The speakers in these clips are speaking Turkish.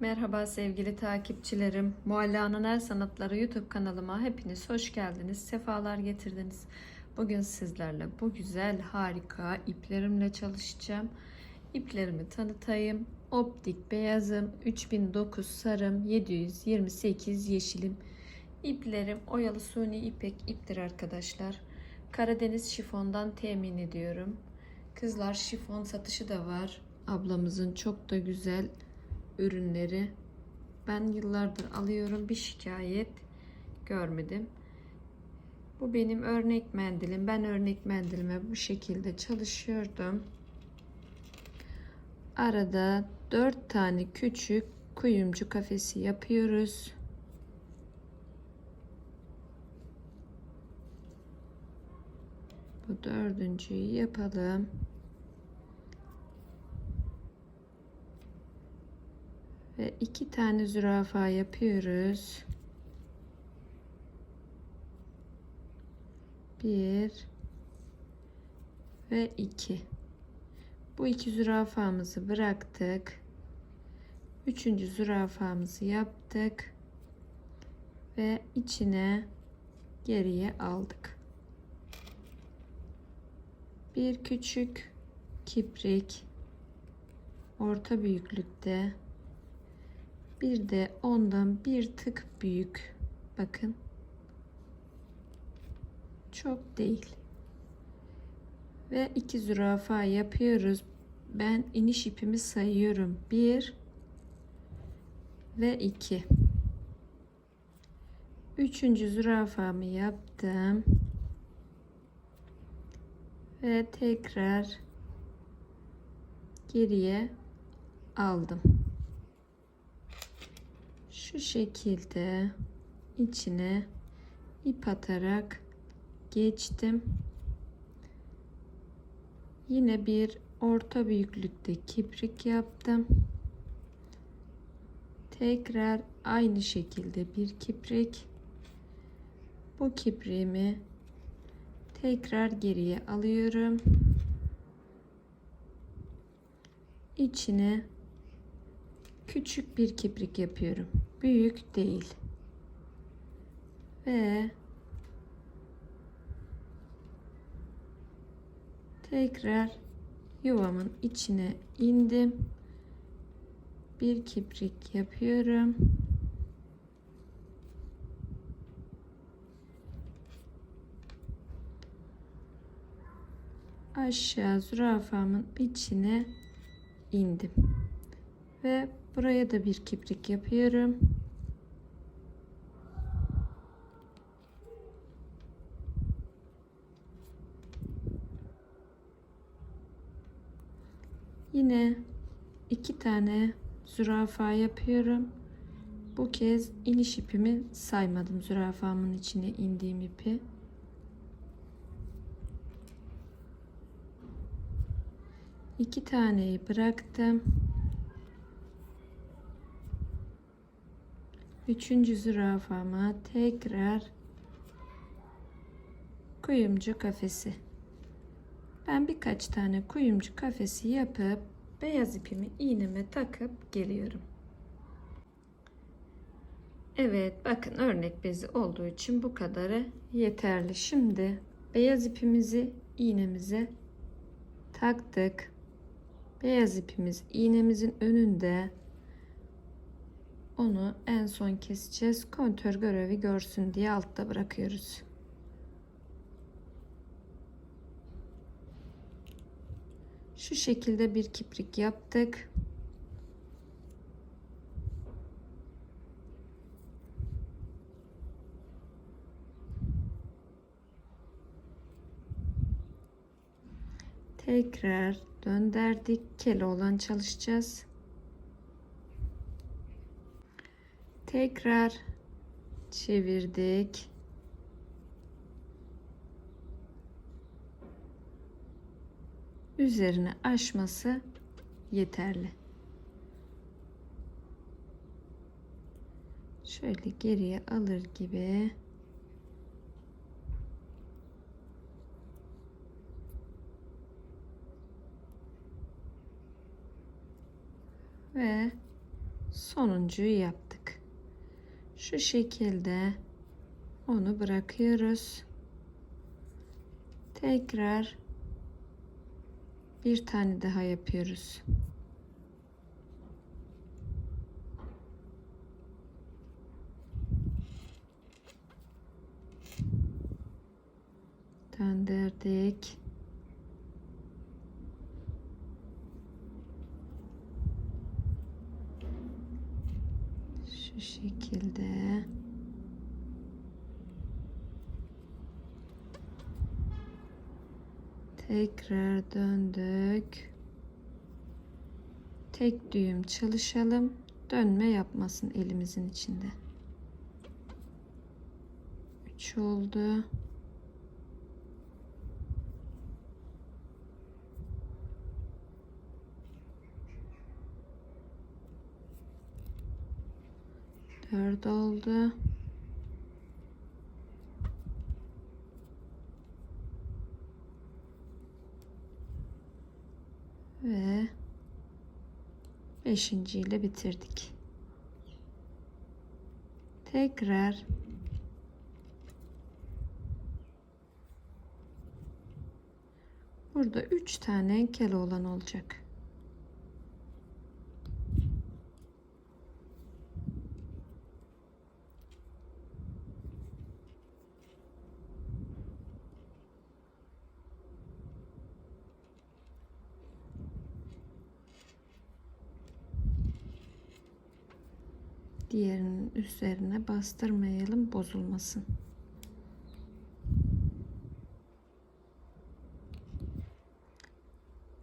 Merhaba sevgili takipçilerim. Mualla'nın El Sanatları YouTube kanalıma hepiniz hoş geldiniz. Sefalar getirdiniz. Bugün sizlerle bu güzel harika iplerimle çalışacağım. İplerimi tanıtayım. Optik beyazım, 3009 sarım, 728 yeşilim. İplerim oyalı suni ipek iptir arkadaşlar. Karadeniz şifondan temin ediyorum. Kızlar şifon satışı da var. Ablamızın çok da güzel ürünleri. Ben yıllardır alıyorum bir şikayet görmedim. Bu benim örnek mendilim. Ben örnek mendilime bu şekilde çalışıyordum. Arada 4 tane küçük kuyumcu kafesi yapıyoruz. Bu dördüncüyü yapalım. Ve iki tane zürafa yapıyoruz. Bir ve iki. Bu iki zürafamızı bıraktık. Üçüncü zürafamızı yaptık. Ve içine geriye aldık. Bir küçük kiprik orta büyüklükte bir de ondan bir tık büyük. Bakın. Çok değil. Ve iki zürafa yapıyoruz. Ben iniş ipimi sayıyorum. Bir ve iki. Üçüncü zürafamı yaptım. Ve tekrar geriye aldım şu şekilde içine ip atarak geçtim. Yine bir orta büyüklükte kiprik yaptım. Tekrar aynı şekilde bir kiprik. Bu kipriğimi tekrar geriye alıyorum. İçine küçük bir kiprik yapıyorum. Büyük değil. Ve tekrar yuvamın içine indim. Bir kiprik yapıyorum. Aşağı zürafamın içine indim. Ve Buraya da bir kiprik yapıyorum. Yine iki tane zürafa yapıyorum. Bu kez iniş ipimi saymadım zürafamın içine indiğim ipi. İki taneyi bıraktım. Üçüncü zürafama tekrar kuyumcu kafesi. Ben birkaç tane kuyumcu kafesi yapıp beyaz ipimi iğneme takıp geliyorum. Evet bakın örnek bezi olduğu için bu kadarı yeterli. Şimdi beyaz ipimizi iğnemize taktık. Beyaz ipimiz iğnemizin önünde onu en son keseceğiz. Kontör görevi görsün diye altta bırakıyoruz. Şu şekilde bir kiprik yaptık. Tekrar döndürdük. Kele olan çalışacağız. Tekrar çevirdik. Üzerine aşması yeterli. Şöyle geriye alır gibi ve sonuncuyu yaptık. Şu şekilde onu bırakıyoruz. Tekrar bir tane daha yapıyoruz. Döndürdük. Şu şekilde. Tekrar döndük. Tek düğüm çalışalım. Dönme yapmasın elimizin içinde. 3 oldu. Dört oldu. Ve beşinci ile bitirdik. Tekrar burada üç tane keloğlan olacak. Diğerinin üzerine bastırmayalım bozulmasın.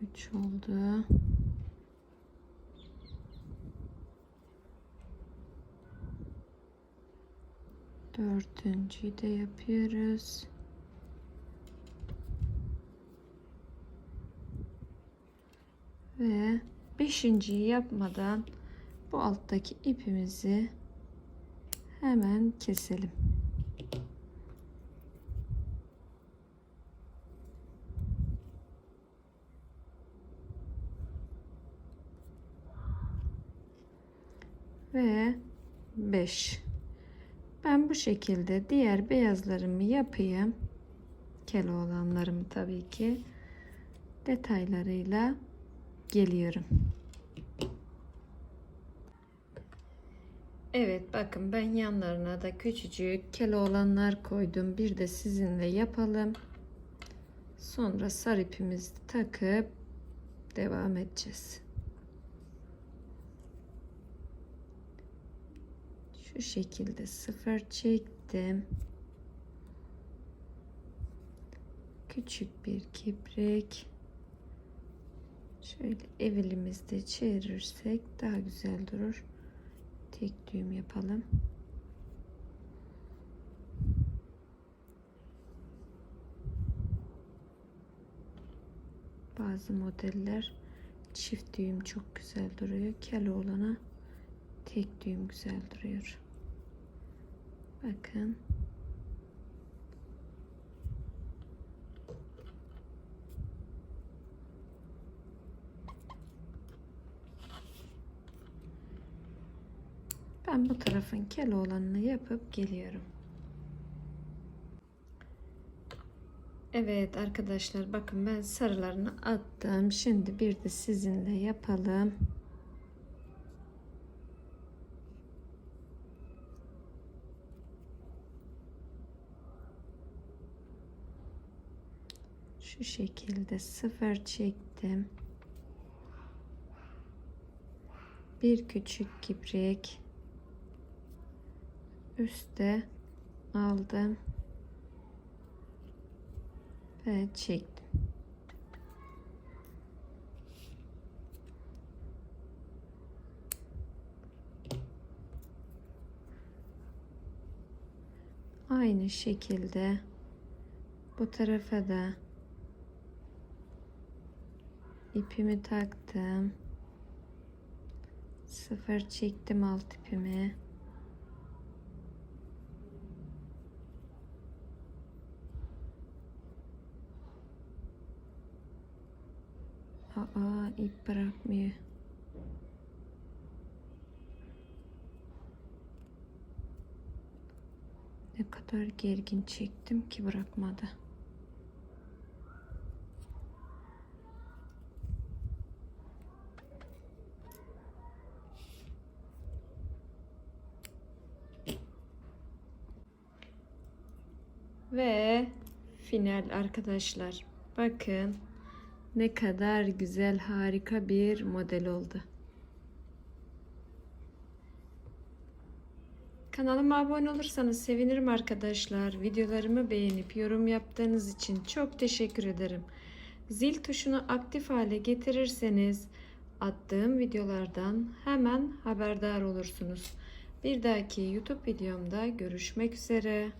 Üç oldu. Dördüncüyü de yapıyoruz. Ve beşinciyi yapmadan bu alttaki ipimizi hemen keselim. Ve 5. Ben bu şekilde diğer beyazlarımı yapayım. Keloğlanlarımı tabii ki detaylarıyla geliyorum. Evet bakın ben yanlarına da küçücük keloğlanlar koydum. Bir de sizinle yapalım. Sonra sarı ipimizi takıp devam edeceğiz. Şu şekilde sıfır çektim. Küçük bir kiprik. Şöyle evilimizde çevirirsek daha güzel durur tek düğüm yapalım. Bazı modeller çift düğüm çok güzel duruyor. Kel olana tek düğüm güzel duruyor. Bakın. Ben bu tarafın kel olanını yapıp geliyorum. Evet arkadaşlar bakın ben sarılarını attım. Şimdi bir de sizinle yapalım. Şu şekilde sıfır çektim. Bir küçük kibrik üstte aldım ve çektim. Aynı şekilde bu tarafa da ipimi taktım. Sıfır çektim alt ipimi. Aa ip bırakmıyor. Ne kadar gergin çektim ki bırakmadı. Ve final arkadaşlar. Bakın ne kadar güzel harika bir model oldu. Kanalıma abone olursanız sevinirim arkadaşlar. Videolarımı beğenip yorum yaptığınız için çok teşekkür ederim. Zil tuşunu aktif hale getirirseniz attığım videolardan hemen haberdar olursunuz. Bir dahaki YouTube videomda görüşmek üzere.